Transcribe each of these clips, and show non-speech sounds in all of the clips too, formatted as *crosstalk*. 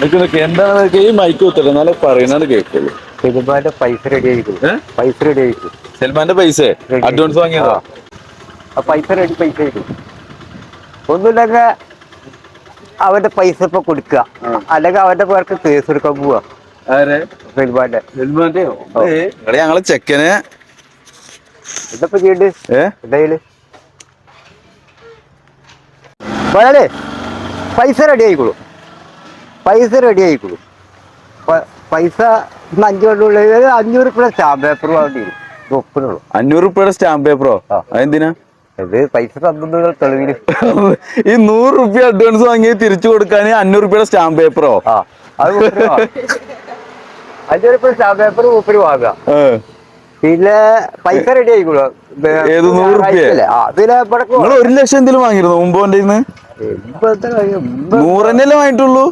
നിക്ക് നിക്ക് ഈ മൈക്ക് കുത്തട്ടെ എന്നാലേ പറയുന്നത് കേൾക്കുള്ളൂ. സിനിമാന്റെ പൈസ റെഡി ആയിരിക്കും പൈസ റെഡി ആയിരിക്കും സെൽമാന്റെ പൈസ? അഡ്വാൻസ് വാങ്ങിയതാ? ആ. പൈസ റെഡി പൈസ ആയിരിക്കും ഒന്നുമില്ലെങ്കിൽ അവന്റെ പൈസ ഇപ്പൊ കൊടുക്കുക അല്ലെങ്കിൽ അവന്റെ പേർക്ക് കേസ് എടുക്കാൻ പോവാ. ഞങ്ങളെ ചെക്കന്. എന്താ ചെയ്യണ്ട്? എന്തായാലും പൈസ റെഡി ആയിക്കോളൂ. പൈസ റെഡി ആയിക്കോളൂ പൈസ ഇന്ന് അഞ്ചു കൊണ്ടുള്ള അഞ്ഞൂറ് രൂപ സ്റ്റാമ്പ് പേപ്പർ വേണ്ടി വരും ഇത് ഒപ്പിനുള്ളൂ അഞ്ഞൂറ് റുപ്യയുടെ സ്റ്റാമ്പ് പേപ്പറോ. അതെന്തിനാ? ഇത് പൈസ തെളിവിന് ഈ നൂറ് റുപ്യ അഡ്വാൻസ് വാങ്ങി തിരിച്ചു കൊടുക്കാൻ അഞ്ഞൂറ് റുപ്യയുടെ സ്റ്റാമ്പ് പേപ്പറോ. അഞ്ഞൂറ് റുപ്യ സ്റ്റാമ്പ് പേപ്പർ മൂപ്പര് വാങ്ങുക. പിന്നെ പൈസ റെഡി ആയിക്കോളൂ ഏത് നൂറ് റുപ്യ? ഒരു ലക്ഷം എന്തെങ്കിലും വാങ്ങിയിരുന്നു മുമ്പോന്റെ നൂറന്നല്ലേ വാങ്ങിട്ടുള്ളൂ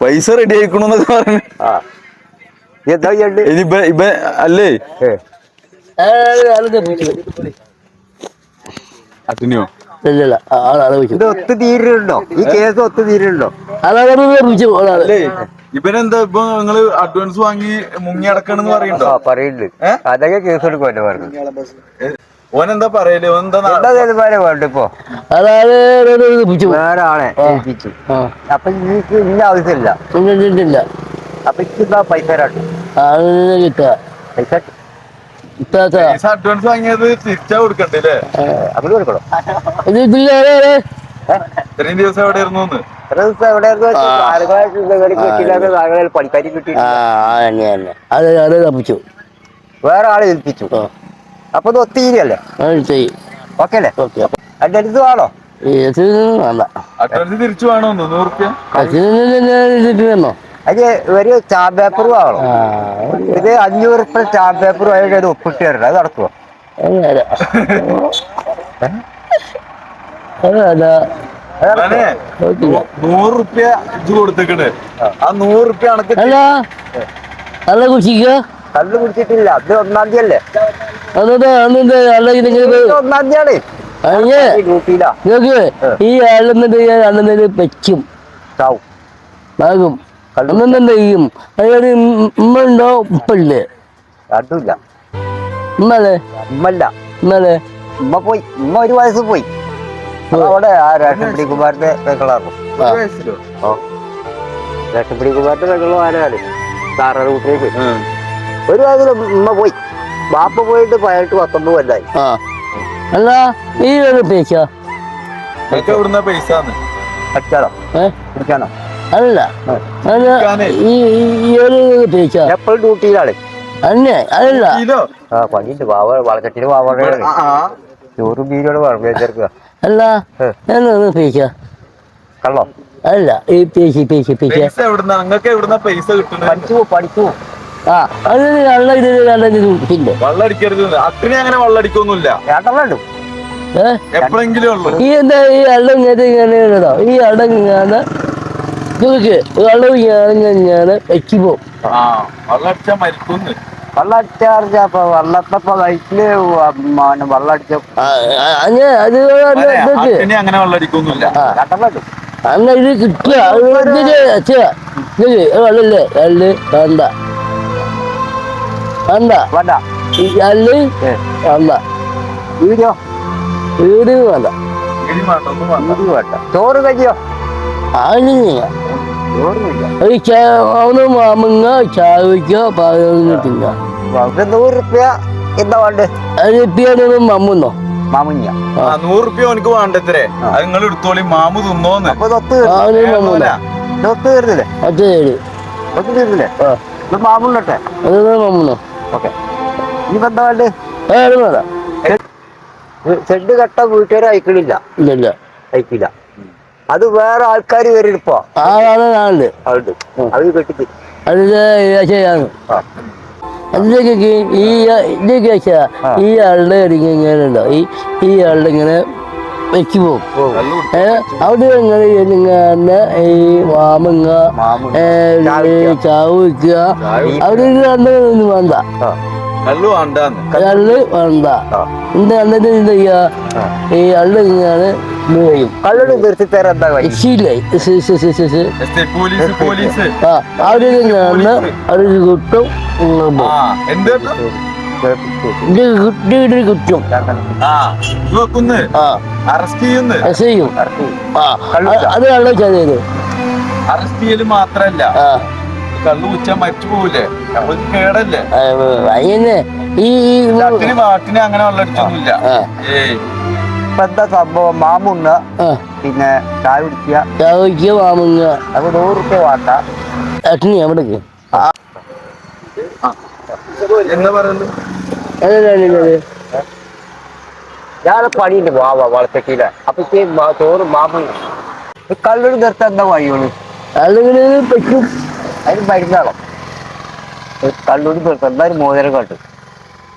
പൈസ റെഡി ആയിക്കണോന്നൊക്കെ പറഞ്ഞു. എന്താ ചെയ്യണ്ട്? അല്ലേ? അട്ടിനിയോ ഇല്ലില്ല ആളാണ് വിളിച്ചു ഇത് ഒത്തു തീരുന്നുണ്ടോ? ഈ കേസ് ഒത്തു തീരുന്നുണ്ടോ? ഇവനെന്താ ഇപ്പൊ നിങ്ങൾ അഡ്വാൻസ് വാങ്ങി മുങ്ങി അടക്കണെന്ന് പറയണ്ടോ? ആ പറയുന്നുണ്ട് അതൊക്കെ കേസ് എടുക്കും എന്നെ പറഞ്ഞു ഓനെന്താ പറയൽ? വിളിച്ചു വേറെ ആളെ ഏൽപ്പിച്ചു. ആ. അപ്പൊ എനിക്ക് ഇന്ന ആവശ്യമില്ല. ഇല്ല അപ്പൊ എന്താ പൈസ കിട്ടുക. പൈസ പൈസ അഡ്വാൻസ് വാങ്ങിയത് തിരിച്ചാ കൊടുക്കണം? ഇത്? ഇത്രയും ദിവസം എവിടെയായിരുന്നു പണിക്കാരി കിട്ടി തപ്പിച്ചു. വേറെ ആളെ ഏൽപ്പിച്ചു. അപ്പൊ ഇത് അത് ചെയ്യും. ഓക്കെ അല്ലേ? അതിന്റെ അടുത്ത് വേണോ? തിരിച്ചു അത് ഒരു സ്റ്റാമ്പ് പേപ്പർ വേണം? ആ ഇത് അഞ്ഞൂറ് റുപ്യ സ്റ്റാമ്പ് പേപ്പർ അതിന്റെ ഒപ്പിട്ട് തരണം. അത് നടക്കുവോ? അത് നേരെ. അത് അല്ല ഞാനേ നൂ- നൂറ് റുപ്യ ഇത് കൊടുത്തേക്കണേ. ആ നൂറ് റുപ്യ അണക്ക് അല്ല അല്ല കുഷിക്ക കള്ളു കുടിച്ചിട്ടില്ല. അത് ഒന്നാം തീയതി അല്ലേ ഇത് ഒന്നാം തീയതിയാണ്. ഈ ആളുന്നത് അന്നെന്നിട്ട് വെക്കും. ആകും ചെയ്യും? അതായത് ഉമ്മ ഉണ്ടോ? ഉപ്പല്ലേ അതുമില്ല. ഉമ്മല്ലേ? ഉമ്മല്ല. ഉമ്മല്ലേ? ഉമ്മ പോയി. ഉമ്മ ഒരു വയസ്സ് പോയി. അവിടെ ആ റേഷൻ വയസ്സിലോ ഓ റേഷൻ പിടിക്കുമാരുടെ പെങ്ങളും ആരാണ്. ഒരു വയസ്സിൽ ഉമ്മ പോയി. ബാപ്പ പോയിട്ട് പതിനെട്ട് പത്തൊമ്പത് കൊല്ലായി. ആ. അല്ല ഈ ഒരു പേശ നിനക്ക് എവിടുന്ന പൈസ ഏ? അല്ല. അല്ല ഈ ഈ- ഈ ഒരു പേശ എപ്പോഴും ഡ്യൂട്ടിയിലാണ്. അന്നെ അതല്ല ആ പണിയുണ്ട്. വാവ വളച്ചട്ടിന് വാവയുടെ ചോറും ബീരോട് ചേർക്കുക അല്ല എന്നൊന്ന് പൈസ? കള്ളോ? അല്ല ഈ പേശി പേശി പേശ പൈസ എവിടുന്ന? നിങ്ങൾക്ക് എവിടുന്ന പൈസ കിട്ടുന്നത്? പഠിച്ചു പഠിച്ചു. ആ അത് നല്ല ഇത് നല്ല ഇത് പിന്നെ. വെള്ളം അടിക്കരുത് അത്രയും അങ്ങനെ വെള്ളം അടിക്കൊന്നുമില്ല എപ്പോഴെങ്കിലും ഉള്ളു. ഈ എന്താ ഈ അള്ളം ഇങ്ങനെ ഇങ്ങനെ ഈ അള്ളം ഇങ്ങനെ നോക്ക് വെള്ളം ഇങ്ങനെ ഇങ്ങനെ വെച്ചു പോകും ആ വെള്ളം അടിച്ചാ മരിക്കുന്നു. വെള്ളം അടിച്ചാർജ അപ്പൊ വെള്ളത്തപ്പ വയറ്റിൽ വെള്ളം അടിച്ച അങ്ങനെ അത് അങ്ങനെ വെള്ളം അടിക്കൊന്നുമില്ല ഏട്ടനുണ്ട് അങ്ങനെ ഇത് കിട്ടുക. വെള്ളല്ലേ അല്ല് വേണ്ട വേണ്ട. വേണ്ട. ഈ അല്ല് വേണ്ട. വീഡിയോ? വീട് വേണ്ട. വേണ്ട ചോറ് കഴിയോ? ഒരു അവന് മാമുങ്ങ ചാവിക്കോ പാകത്തിന് തിന്നാ. ഒരു നൂറ് റുപ്യ എന്താ വേണ്ട? അത് എത്തിയാലും മമ്മുന്നോ മാമുഞ്ഞ ആ. നൂറ് റുപ്യ എനിക്ക് വേണ്ടത്രേ അത് നിങ്ങൾ എടുത്തോളി മാമു തിന്നോന്ന്. തീർന്നില്ലേ? തീർന്നില്ലേ? മാമുണ്ടട്ടെ ഓക്കെ. ഇനിയിപ്പോ എന്താ വേണ്ടത് ഷെഡ് കട്ട വീട്ടുകാർ അയക്കണില്ല. ഇല്ല അയക്കില്ല. അത് വേറെ ആൾക്കാർ വരും ഇപ്പൊ ആളാണ് ഞാനുണ്ട് അതുണ്ട് അത് കെട്ടിച്ച് അത് ചെയ്യാന്ന് അതിലേക്ക് ഈ വെച്ചാ ഈ ആളുടെ ഇങ്ങനെയുണ്ടോ ഈ ഈ ആളുടെ ഇങ്ങനെ വെച്ചു പോകും അവിടെ നിങ്ങൾ ഇങ്ങനെ ഈ മാമങ്ങ. ചാവ് വെക്കുക അവിടെ രണ്ടൊന്നും വേണ്ട. കള്ളു കള്ള് വേണ്ട. എന്താ കണ്ടിട്ട് എന്താ ചെയ്യാ? ഈ കള്ള് ഇങ്ങനെയാണ് നിർത്തി തരാൻ എന്താ അവർ കുട്ടും? ആ കുറ്റും ആ. അറസ്റ്റ് ചെയ്യുന്ന്. അത് ചെയ്യും. ആ അത് അത് കള്ള ചെയ്തത് അറസ്റ്റ് ചെയ്യൽ മാത്രല്ല. ആ. കള്ളു ഉച്ച മരിച്ചു പോവില്ലേ അപ്പൊ കേടല്ലേ? ഈ ചട്ടിന് അങ്ങനെ വെള്ളടിച്ചൊന്നുമില്ല ആ. ഏയ്. സംഭവം? മാമുണ്ണ ആ. പിന്നെ ചായ കുടിക്കുക. ചാവയ്ക്ക് വാമുങ്ങ അത് നൂറ് റുപ്യ വേണ്ട അട്ടിനി എവിടേക്ക് എന്താ പറയുന്നത്? ഞാൻ പണിയുണ്ട് മാവ വളർത്തക്കില്ല അപ്പൊ ഈ മാ- ചോറ് മാമുണ്ണ കള്ളോട് നിർത്താൻ എന്താ വഴിയുള്ളൂ അല്ലെങ്കിൽ പറ്റും. അതിന് മരുന്നാണോ. കള്ളൂടി നിർത്താൻ എന്തായാലും മോതിരം കാട്ടും.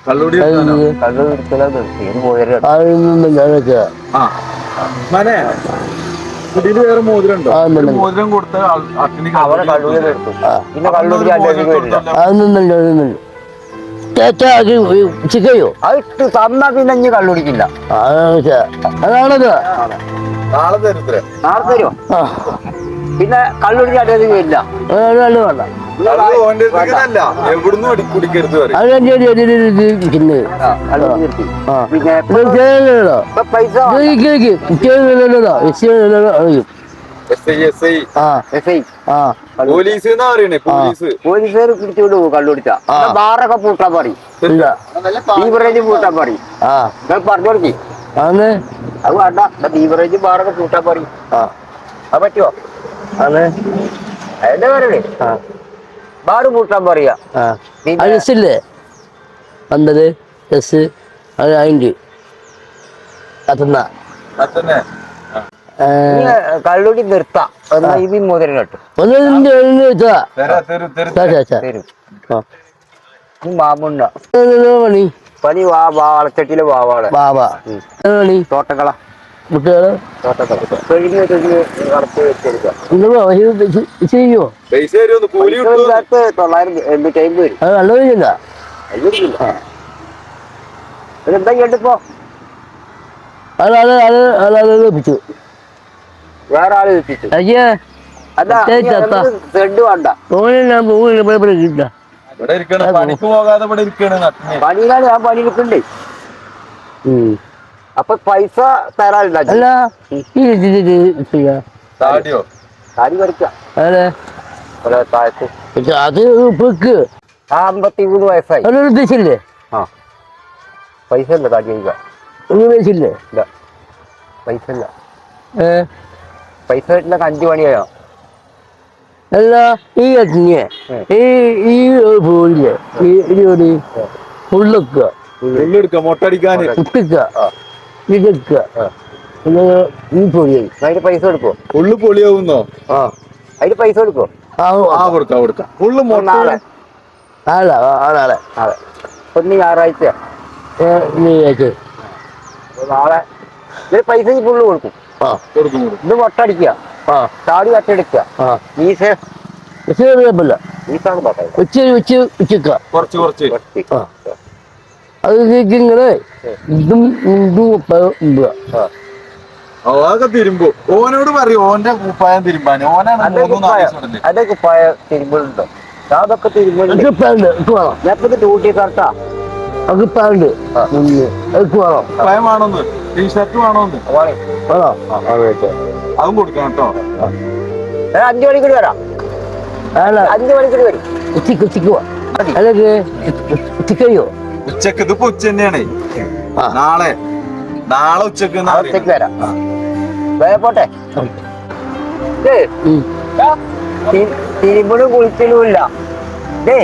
കള്ളൂടി കള്ളൂടി എടുക്കലാ നിർത്തി. മോതിരം കാട്ടും. ഇതിൽ വേറെ മോതിരം. മോതിരം കൊടുത്ത അതൊന്നുമല്ല ചേച്ചാക്കി ചിക്കയോ? അത് ഇട്ട് തന്നാ പിന്നെ ഇനി കള്ളുടിക്കില്ല അതാണത് നാളെ തരും നാളെ തരുമോ ആ. പിന്നെ കള്ളുടിച്ച് ഇല്ല അതാണ് വേണ്ട കള്ളു പോലീസ് പോലീസുകാർ പോകും കള്ളുടിച്ച. ബാറൊക്കെ പൂട്ടാൻ പറയും ഇല്ല ബീവറേജ് പൂട്ടാൻ പറയും പറഞ്ഞു കൊടുക്കി അത് വേണ്ട ബീവറേജ് ബാറൊക്കെ പൂട്ടാൻ പറയും ആ അത് പറ്റുമോ അതിന്റെ പറയാ. അത് അതിന്റെ ഇനി കള്ളുടി നിർത്താം. ഇത് മോതിരം കേട്ടു. മാമുണ്ട. പണി? പനി വാ വാളച്ചട്ടിയിൽ വാവാൾ. വാവാ. തോട്ടക്കള. കുട്ടികൾ? തോട്ടക്കള കഴിഞ്ഞ വറുത്ത് വെച്ചെടുക്കുക എന്താ ചെയ്യോ പൈസ തരുമോ കൂലി കിട്ടുമോ ഇതിനകത്ത് തൊള്ളായിരം എണ്ണൂറ്റി അമ്പത് വരും. അത് കണ്ടുപോയില്ല അയ്യൊരുക്കില്ല എന്താ കേട്ടിപ്പോ അത് അത് അത് അത് അത് ലഭിച്ചു. വേറെ ആൾ വെച്ചിട്ട് അയ്യേ അതാ ചേച്ചി അത്താ. സെഡ് വേണ്ട. ഓനെ ഞാൻ പോകില്ല ഇവിടെ കിട്ടാ ഇവിടെ പണിക്ക് പോകാതെ ഇവിടെ ഇരിക്കണ നട്ടിന്. പണിയിലാണ് ഞാൻ പണി എടുക്കണ്ടേ അപ്പൊ പൈസ തരാറില്ല അല്ല ഈ താടിയോ? താടി അതെ. താഴത്ത്. പെക്ക് അമ്പത്തി മൂന്ന് വയസ്സായി. അതൊരു ഉദ്ദേശില്ലേ ആ. പൈസ ഇല്ല താടി കഴിക്കുക ഒന്നും ഉദ്ദേശില്ലേ ഇല്ല. പൈസ ഇല്ല. ഏ? പൈസ കിട്ടുന്ന അഞ്ചു മണിയായോ അല്ല ഈ കട്ടിനെ ഈ ഈ പോയില്ലേ ഈ ഒരു ഉള്ളൊക്കെ ഉള്ളെടുക്ക മൊട്ടടിക്കാന് കുട്ടിക്ക ഇതൊക്കെ ഈ പൊടിയായി അതിന് പൈസ കൊടുക്കോ ഉള്ളു പൊളിയാവുന്നോ? ആ. അതിന്റെ പൈസ കൊടുക്കോ ആ കൊടുക്കാം കൊടുക്കാം. ഉള്ളു നാളെ. നാളെ നാളെ. അതെ. ഒന്ന് ഞായറാഴ്ച. അപ്പൊ നാളെ. ഇതിന് പൈസ ഈ പുള്ളു കൊടുക്കും. ആ കൊടുക്കും കൊടുക്കും. ഇത് മൊട്ടടിക്കുക ആ. താടി ആ. പറയുന്നത് ഉച്ച ഉച്ച ഉച്ചക്ക കുറച്ച് കുറച്ച് കുറച്ച്. ആ. അത് നിങ്ങൾ ഇതും ഇതും ഉപ്പ അതൊക്കെ തിരുമ്പോ. ഓനോട് പറയും ഓന്റെ കുപ്പായം തിരുമ്പാൻ ഓനാണ് അതെ മൂന്നും നാല് കുപ്പായ അതെ അതൊക്കെ തിരുമ്പലുണ്ട്. ഞാൻ ഇപ്പൊ ഡ്യൂട്ടി കറക്റ്റാ വേണം. കുപ്പായം ടീഷർട്ട് വേണോന്ന്? വേണോ. അതും കൊടുക്കണം കേട്ടോ. അഞ്ചു മണിക്കൂർ വരാം. അല്ല. അഞ്ചു മണിക്കൂർ വരും. ഉച്ചയ്ക്ക് ഉച്ചയ്ക്ക്. അല്ലെങ്കിൽ ഉച്ചക്കയോ ഉച്ചയ്ക്ക് ഇതിപ്പോ ഉച്ച തന്നെയാണ്. നാളെ നാളെ ഉച്ചയ്ക്ക് ഉച്ചയ്ക്ക്. വരാം. പോട്ടെ. ദേ, ഉം. തി- തിരുമ്പലും ദേ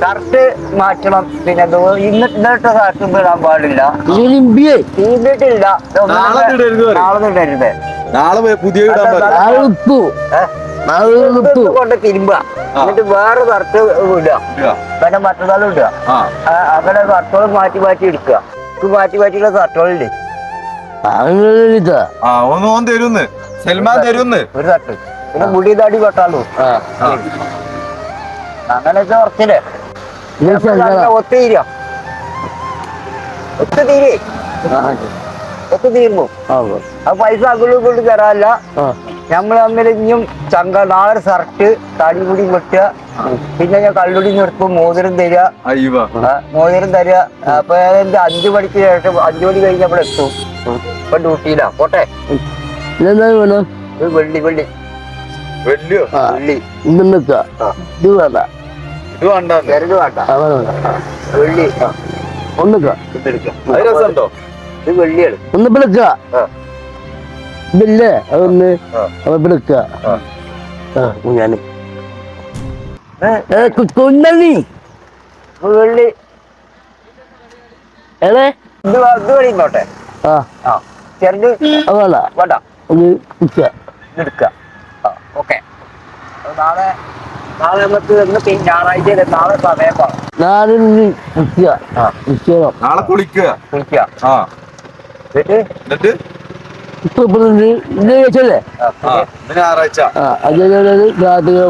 ഷർട്ട് മാറ്റണം. പിന്നെ ദോ- ഇന്ന് ഇന്നത്തെ ഷർട്ട് ഇടാൻ പാടില്ല. തീണ്ടിട്ടില്ല നാളെ ഇടരുത് നാളെ ഇടരുത്. നാളെ പുതിയ ഇടാൻ അതാ, കൊണ്ട് തിരുമ്പ. എന്നിട്ട് വേറെ വറുത്ത് ഇടുക. പിന്നെ മറ്റന്നാളും ഇടുക. അങ്ങനെ ഷർട്ടുകൾ മാറ്റി മാറ്റി എടുക്കുക. ഇത് മാറ്റി മാറ്റിയുള്ള ഒന്ന് തരുന്ന്. സൽമാൻ തരുന്ന്. ഒരു പിന്നെ മുടി താടി കൊട്ടാളൂ അങ്ങനെയൊക്കെ കുറച്ചില്ലേ പൈസ അങ്ങോട്ടും കൊണ്ട് തരാല്ല ആ. നമ്മൾ തമ്മിൽ ഇനിയും ചങ്ക നാളെ ഷർട്ട് തടിമുടി വെട്ടുക പിന്നെ ഞാൻ കള്ളുടി നിർത്തും മോതിരം തരിക. മോതിരം തരിക. അപ്പൊ എന്റെ അഞ്ചു മണിക്ക് ശേഷം അഞ്ചു മണി കഴിഞ്ഞ അവിടെ എത്തും. ഇപ്പൊ ഡ്യൂട്ടിയിലാ. പോട്ടെ. വെള്ളി വെള്ളി. വെള്ളിയോ? വെള്ളി. ഇത് ഇത് വേണ്ട. ഇത് വേണ്ടാന്ന് ചെറുത് വേണ്ട. ആ വേണ്ട വേണ്ട വെള്ളി. ആ, ഒന്നിക്ക ഇതെടുക്കാം ഇത് വെള്ളിയാണ്. ഒന്ന് ആ. ഇതില്ലേ? അതൊന്ന് വിളിക്ക ആ. ആ ഇത് ഇത് ആ. ആ ചെറുത് അത് വേണ്ട. ഒന്ന് എടുക്കുക ആ ഓക്കെ. നാളെ നാളെ നമുക്ക് ഇന്ന് പിന്നെ ഞായറാഴ്ച നാളെ സമയം പിടിക്കണം നാളെ കുളിക്കുക കുളിക്കുക ആ. എന്നിട്ട്? എന്നിട്ട്? ഇപ്പൊ ഞായറാഴ്ച.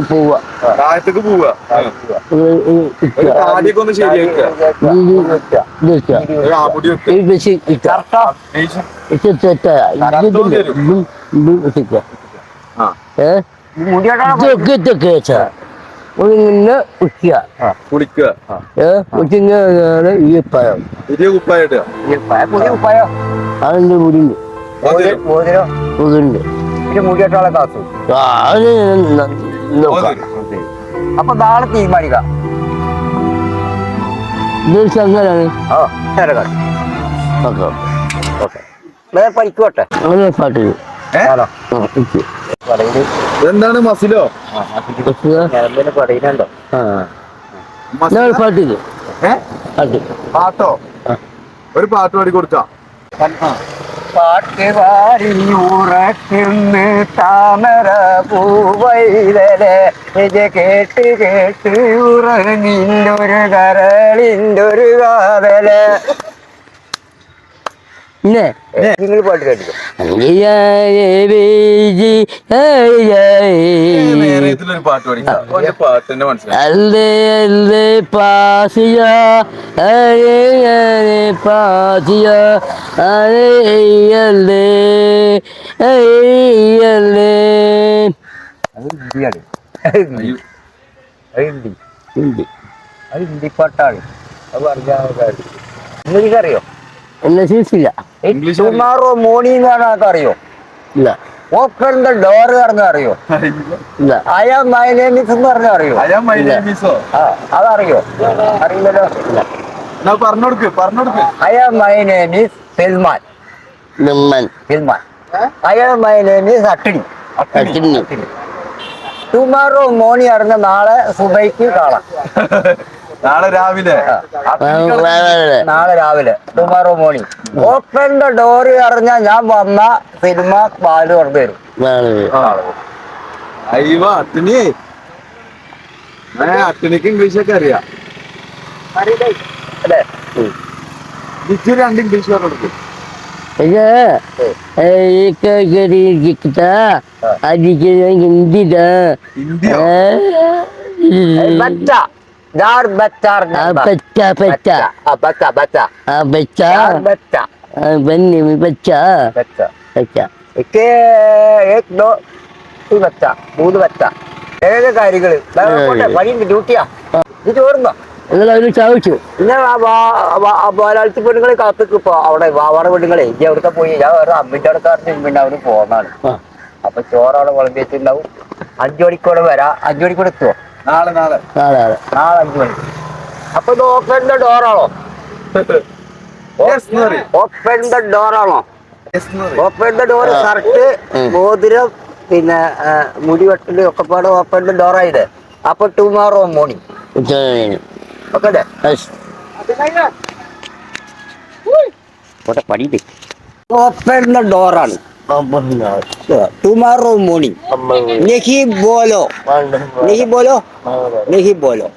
പോവുക. പോവുക. ഒരു ഈ ഒന്നിങ്ങനെ ഉച്ച കുളിക്കുക. ഏ? ഉച്ചിങ്ങനെ പഴം. പുതിയ അതിന്റെ മുടിണ്ട് മോതിരം പിന്നെ മുടിയോട്ടാളെ അപ്പൊ നാളെ തീരുമാനിക്കാം. എന്താണ് മസിലോ? പടയിലുണ്ടോ? പാട്ടില്ല? പാട്ടോ ഒരു പാട്ട് പാടി കൊടുക്കാം. പാട്ട് പാടി ഉറക്കുന്നു താമര പൂവയിലെ ഇത് കേട്ട് കേട്ട് ഉറങ്ങിന്റൊരു കരളിന്റൊരു കാതൽ. പിന്നെ നിങ്ങൾ പാട്ട് പാട്ട് പാട്ടിന്റെ മനസ്സിലായി പാസിയ അരേ അരേ പാസിയ അരേ അല്ലേ അല്ലേ. അത് ഹിന്ദിയാണ്. ഹിന്ദി. ഹിന്ദി. അത് ഹിന്ദി പാട്ടാണ്. അത് പറഞ്ഞാൽ നിങ്ങൾക്കറിയോ എന്നെ ശീസില്ല ഇംഗ്ലീഷ് ടുമാറോ മോർണിംഗ് പറഞ്ഞാൽ അറിയോ? ഇല്ല. ഓപ്പൺ ഡോറ് പറഞ്ഞ അറിയോ? ഇല്ല അയാ മൈലേമിസ് മൈ നെയിം ഇസ് എന്ന് പറഞ്ഞ അറിയോ അയാ അതറിയോ? അറിയില്ലല്ലോ? എന്നാ പറഞ്ഞോടുക്ക് പറഞ്ഞോടുക്ക് I am my name is Salman നമ്മൻ Salman I am my name is അട്ടിണി അട്ടിണി. ടുമാറോ മോർണിംഗ് അറിഞ്ഞ നാളെ സുബൈക്ക് കാണാം. *laughs* നാളെ രാവിലെ. നാളെ രാവിലെ. Tomorrow morning open the door അറിഞ്ഞ ഞാൻ വന്ന സിനിമ പാൽ പറഞ്ഞു തരും. അയ്യോ അട്ടിനി അട്ടിനിക്ക് ഇംഗ്ലീഷൊക്കെ അറിയാം. അല്ലേ? ഹിന്ദി രണ്ട് ഇംഗ്ലീഷ് പറഞ്ഞു കൊടുക്കും ഏക് ദോ ഈ ബച്ച മൂന്ന് ബച്ച ഏക കാര്യങ്ങൾ? പണിയുണ്ട് ഡ്യൂട്ടിയാ ഇത് ചോറുന്നോ പിന്നെ പെണ്ണുങ്ങളെ കാത്തുക്ക് ഇപ്പൊ. അവിടെ വാവാറ പെണ്ണുങ്ങളെ ഇനി അവിടുത്തെ പോയി? ഞാൻ വേറെ അമ്മിന്റെ അടുക്കാർക്ക് പിന്നെ അവർ പോന്നാണ്. അപ്പൊ ചോറവിടെ അവിടെ വെച്ചിട്ടുണ്ടാവും അഞ്ചു മണിക്കൂടെ വരാം. അഞ്ചു മണിക്കൂടെ എത്തുവോ? നാളെ നാളെ. നാളെ നാളെ. നാളെ അഞ്ചു മണിക്ക് അപ്പൊ ഇത് ഓപ്പൺ ദ ഡോറാണോ ഓപ്പൺ ദ ഡോറാണോ ഓപ്പൺ ദ ഡോർ ഷർട്ട്. മോതിരം പിന്നെ ആ, മുടി വെട്ടൽ ഒക്കെ പാടെ ഓപ്പൺ ദ ഡോറായില്ലേ അപ്പൊ tomorrow morning okay. Open the ഡോറാണ് टुमारो मॉर्निंग नहीं बोलो नहीं बोलो नहीं बोलो